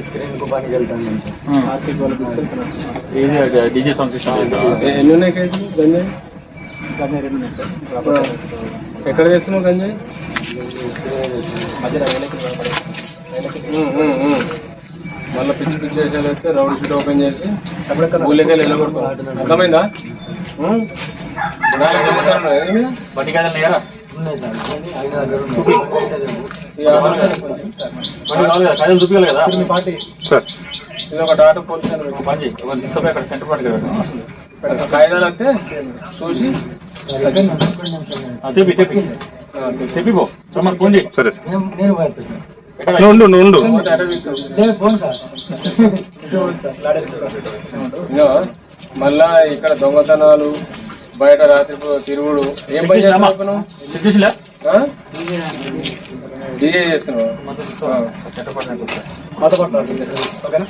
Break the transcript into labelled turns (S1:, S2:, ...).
S1: స్క్రీన్కు పనికి వెళ్తాను.
S2: ఇది డీజే
S3: ఎన్ని ఉన్నాయి గంజాయి ఆ. ఎక్కడ చేస్తున్నావు గంజాయి. మళ్ళీ పిచ్చి పిచ్చి వేషాలు వేస్తే రౌండ్ షీట్ ఓపెన్ చేసి ఊళ్ళకెళ్ళి వెళ్ళకూడదు అర్థమైందా? ఉమ్? నాలుగు
S1: సార్.
S4: సార్
S3: ఇది ఒక
S2: పని తీసుకుపోయి అక్కడ సెంటర్ పార్టీ కదా
S3: పెడతా. కాగితాలు వస్తే చూసి
S2: తెప్పి
S3: ఆ,
S2: తెప్పి పో సమ్మర్ ఫోన్ చేయి
S4: సరే. సార్
S1: సార్
S4: ఉండు ఉండు.
S1: సార్
S3: మళ్ళా ఇక్కడ దొంగతనాలు బయట రాత్రి తిరుగుడు. ఏం పని చేస్తున్నావు? డీజే
S1: మాతో ఓకేనా?